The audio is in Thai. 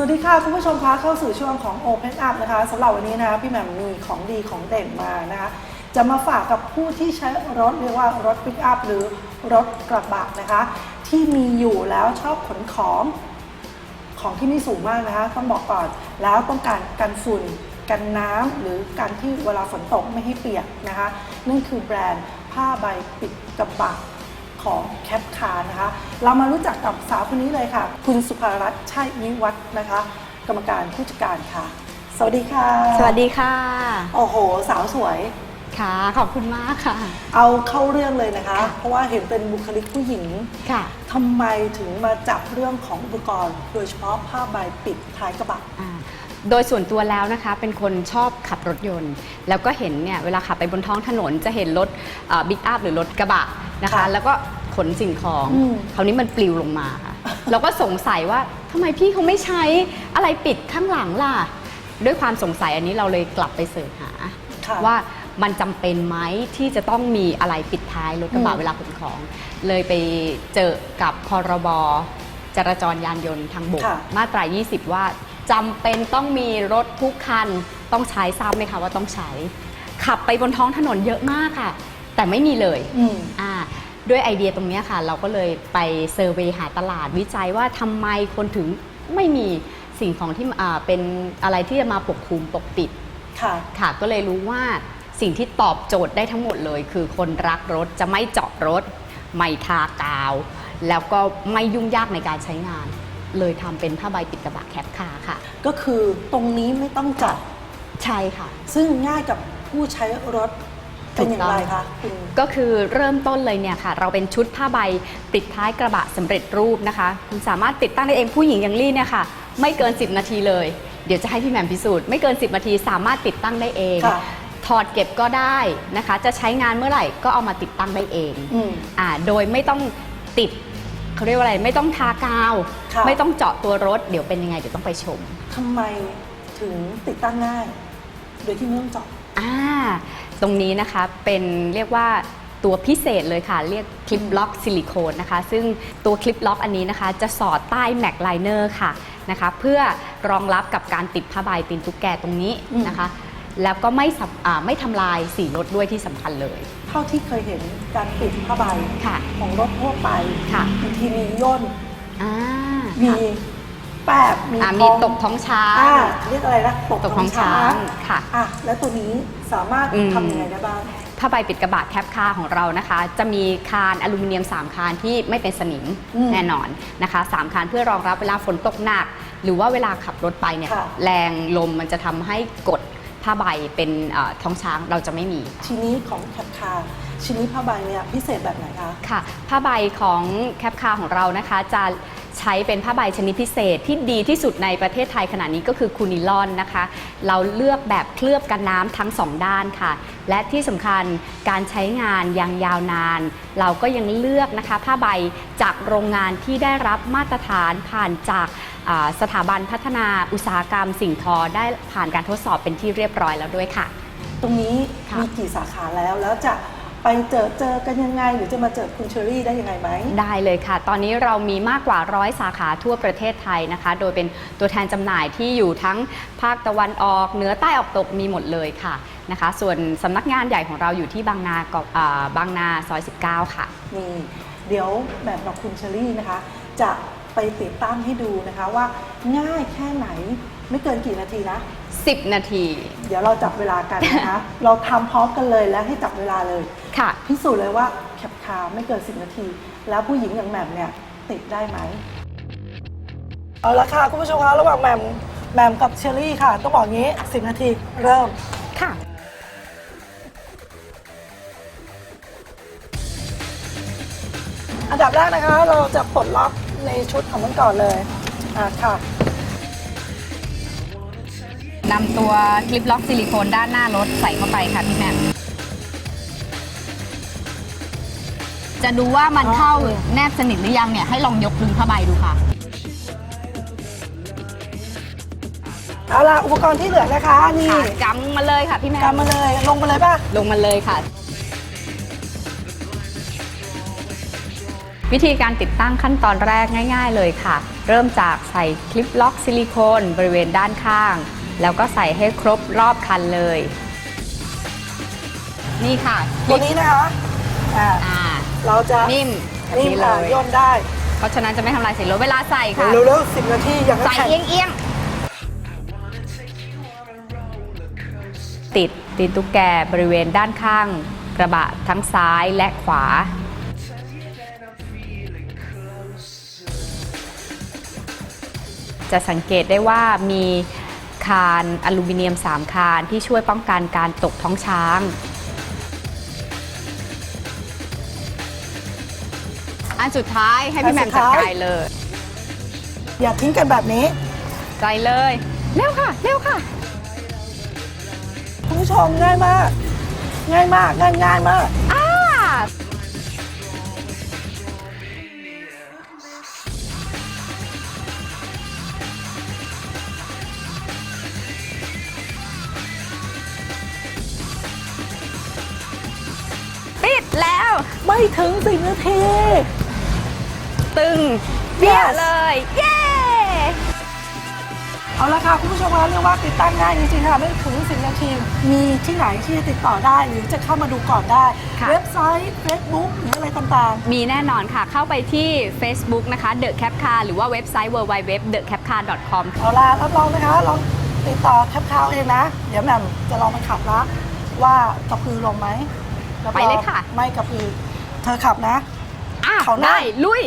สวัสดีค่ะคุณผู้ชมคะเข้าสู่ช่วงของ Open Up นะคะสำหรับวันนี้นะคะพี่แหม่มมีของดีของเด่นมานะคะจะมาฝากกับผู้ที่ใช้รถเรียกว่ารถปิกอัพหรือรถกระบะนะคะ ที่มีอยู่แล้วชอบขนของของที่ไม่สูงมากนะคะต้องบอกก่อนแล้วต้องการกันฝุ่นกันน้ำหรือการที่เวลาฝนตกไม่ให้เปียกนะคะนั่นคือแบรนด์ผ้าใบปิดกระบะ ของแคปคาร์นะคะ เรามารู้จักกับสาวคนนี้เลยค่ะ คุณสุภารัตน์ชัยวิวัฒน์นะคะ กรรมการผู้จัดการค่ะ สวัสดีค่ะ สวัสดีค่ะ โอ้โห สาวสวย ค่ะ ขอบคุณมากค่ะ เอาเข้าเรื่องเลยนะคะ เพราะว่าเห็นเป็นบุคลิกผู้หญิงค่ะทำไมถึงมาจับเรื่องของอุปกรณ์ โดยเฉพาะผ้าใบปิดท้ายกระบะอ่า โดยส่วนตัวแล้วนะคะเป็นคนชอบขับรถยนต์ แล้วก็เห็นเนี่ยเวลาขับไปบนท้องถนนจะเห็นรถบิ๊กอัพหรือรถกระบะนะคะค่ะแล้วก็ขนสิ่งของอืมคราวนี้มันปลิวลงมาค่ะเราก็สงสัยว่าทำไมพี่เขาไม่ใช้อะไรปิดข้างหลังล่ะ ด้วยความสงสัยอันนี้เราเลยกลับไปเสิร์ชหาค่ะว่ามันจำเป็นไหมที่จะต้องมีอะไรปิดท้ายรถกระบะอืมเวลาขนของ เลยไปเจอกับพรบจราจรยานยนต์ทางบกค่ะมาตรา 20 ว่า จำเป็นต้องมีรถทุกคันต้องใช้ทราบไหมคะว่าต้องใช้ ขับไปบนท้องถนนเยอะมากค่ะ แต่ไม่มีเลยอืมอ่าด้วยไอเดียตรงเนี้ยค่ะ เราก็เลยไปเซอร์เวยหาตลาดวิจัยว่าทำไมคนถึงไม่มีสิ่งของที่อ่าเป็นอะไรที่จะมาปกคลุมปกปิดค่ะค่ะก็เลยรู้ว่าสิ่งที่ตอบโจทย์ได้ทั้งหมดเลย คือคนรักรถจะไม่เจาะรถ ไม่ทากาว แล้วก็ไม่ยุ่งยากในการใช้งาน เลยทำเป็นผ้าใบปิดกระบะแคปคาร์ค่ะ ก็คือตรงนี้ไม่ต้องจับใช่ค่ะ ซึ่งง่ายกับผู้ใช้รถเป็นอย่างไรคะคุณ ก็คือเริ่มต้นเลยเนี่ยค่ะ เราเป็นชุดผ้าใบปิดท้ายกระบะสำเร็จรูปนะคะ คุณสามารถติดตั้งได้เองผู้หญิงอย่างลี่เนี่ยค่ะ ไม่เกิน 10 นาทีเลย เดี๋ยวจะให้พี่แหม่มพิสูจน์ไม่เกิน 10 นาทีสามารถติดตั้งได้เองค่ะถอดเก็บก็ได้นะคะ จะใช้งานเมื่อไหร่ก็เอามาติดตั้งได้เองอืมอ่าโดยไม่ต้องติด เขาเรียกว่าอะไรไม่ต้องทากาว ค่ะ ไม่ต้องเจาะตัวรถ เดี๋ยวเป็นยังไงเดี๋ยวต้องไปชม ทำไมถึงติดตั้งง่าย โดยที่ไม่ต้องเจาะ อ่าตรงนี้นะคะเป็นเรียกว่าตัวพิเศษเลยค่ะ เรียกคลิปล็อกซิลิโคนนะคะ ซึ่งตัวคลิปล็อกอันนี้นะคะ จะสอดใต้แม็กไลเนอร์ค่ะนะคะเพื่อรองรับกับการติดผ้าใบตีนตุ๊กแกตรงนี้อืมนะคะ แล้วก็ไม่สับอ่าไม่ทำลายสีรถด้วยที่สำคัญเลย เท่าที่เคยเห็นการปิดผ้าใบค่ะ ของรถทั่วไปค่ะบางทีมีย่นอ่ามีค่ะแปบมีอ่าท้มีองตกท้องช้างอ่าเรียกอะไรนะตกท้องช้างค่ะอะ แล้วตัวนี้สามารถอืมทำยังไงได้บ้างผ้าใบปิดกระบะแคปคาร์ของเรานะคะ จะมีคานอลูมิเนียม 3 คานที่ไม่เป็นสนิมอืมแน่นอนนะคะสามคานเพื่อรองรับเวลาฝนตกหนัก หรือว่าเวลาขับรถไปเนี่ยค่ะแรงลมมันจะทำให้กด ผ้าใบเป็นเอ่อท้องช้างเราจะไม่มีชิ้นนี้ของแคปคาร์ชิ้นนี้ผ้าใบเนี่ยพิเศษแบบไหนคะค่ะ ผ้าใบของแคปคาร์ของเรานะคะจะ ใช้เป็นผ้าใบชนิดพิเศษที่ดีที่สุดในประเทศไทยขณะนี้ก็คือคูนิลอนนะคะ เราเลือกแบบเคลือบกันน้ำทั้งสองด้านค่ะ และที่สำคัญการใช้งานยังยาวนาน เราก็ยังเลือกนะคะผ้าใบจากโรงงานที่ได้รับมาตรฐานผ่านจากสถาบันพัฒนาอุตสาหกรรมสิ่งทอได้ผ่านการทดสอบเป็นที่เรียบร้อยแล้วด้วยค่ะ ตรงนี้มีกี่สาขาแล้วแล้วจะ ไปเจอเจอกันยังไง หรือจะมาเจอคุณเชอรี่ได้ยังไงไหม ได้เลยค่ะ ตอนนี้เรามีมากกว่าร้อยสาขาทั่วประเทศไทยนะคะ โดยเป็นตัวแทนจำหน่ายที่อยู่ทั้งภาคตะวันออก เหนือใต้ออกตกมีหมดเลยค่ะนะคะ ส่วนสำนักงานใหญ่ของเราอยู่ที่บางนากอบอ่าบางนาซอย 19 ค่ะ นี่เดี๋ยวแบบของคุณเชอรี่นะคะ จะไปติดตั้งให้ดูนะคะว่าง่ายแค่ไหนไม่เกินกี่นาทีนะ 10 นาที เดี๋ยวเราจับเวลากันนะคะ เราทำพร้อมกันเลยและให้จับเวลาเลย ค่ะ พิสูจน์เลยว่าแคปคาร์ไม่เกิน 10 นาที แล้วผู้หญิงอย่างแหม่มเนี่ยติดได้ไหม เอาละค่ะ คุณผู้ชมคะระหว่างแหม่มแหม่มกับเชอรี่ค่ะ ต้องบอกงี้ 10 นาทีเริ่ม ค่ะ อันดับแรกนะคะ เราจะปลดล็อกในชุดของมันก่อนเลยอะค่ะ นำตัวคลิปล็อกซิลิโคนด้านหน้ารถใส่เข้าไปค่ะพี่แหม่ม จะดูว่ามันเข้าแนบสนิทหรือยังเนี่ยให้ลองยกดึงผ้าใบดูค่ะ เอาล่ะอุปกรณ์ที่เหลือนะคะนี่ค่ะกำมาเลยค่ะพี่แม่กำมาเลยลงมาเลยป่ะลงมาเลยค่ะ วิธีการติดตั้งขั้นตอนแรกง่าย ๆ เลยค่ะ เริ่มจากใส่คลิปล็อกซิลิโคนบริเวณด้านข้าง แล้วก็ใส่ให้ครบรอบคันเลย นี่ค่ะตัวนี้นะคะอ่า อ่า เราจะนิ่มแบบนิ่มนี้เลค่ะย ย่นได้เพราะฉะนั้นจะไม่ทำลายสีรถเวลาใส่ค่ะ เร็วๆสิบนาทีอย่างใส่แข็งเอียงเอียงติดตีนตุ๊กแกบริเวณด้านข้าง กระบะทั้งซ้ายและขวา จะสังเกตได้ว่ามีคานอลูมิเนียม 3 คานที่ช่วยป้องกันการตกท้องช้าง อันสุดท้ายให้พี่แหม่มจัดการเลย อย่าทิ้งกันแบบนี้ ใจเลย เร็วค่ะ เร็วค่ะ คุณผู้ชมง่ายมาก ง่ายมากง่ายง่ายมากอ้าปิดแล้ว ไม่ถึงสิบนาที ตึงเปี้ย Yes เลย เย้ เอาละค่ะคุณผู้ชมคะเรียกว่าติดตั้งง่ายจริงๆค่ะไม่ถึงสิบนาทีมีที่ไหนที่จะติดต่อได้หรือจะเข้ามาดูก่อนได้ ค่ะ เว็บไซต์ Facebook หรืออะไรต่างมีแน่นอนค่ะ เข้าไปที่ Facebook นะคะ The Cap Car หรือว่าเว็บไซต์ www.thecapcar.com ๆ เอาล่ะรับรองนะคะลองติดต่อแคปคาวเองนะ เดี๋ยวแหม่มจะลองไปขับละว่ากระพือลงไหมรับรองไปเลยค่ะ ไม่กระพือ เธอขับนะ อะเขาหน้าได้ ลุย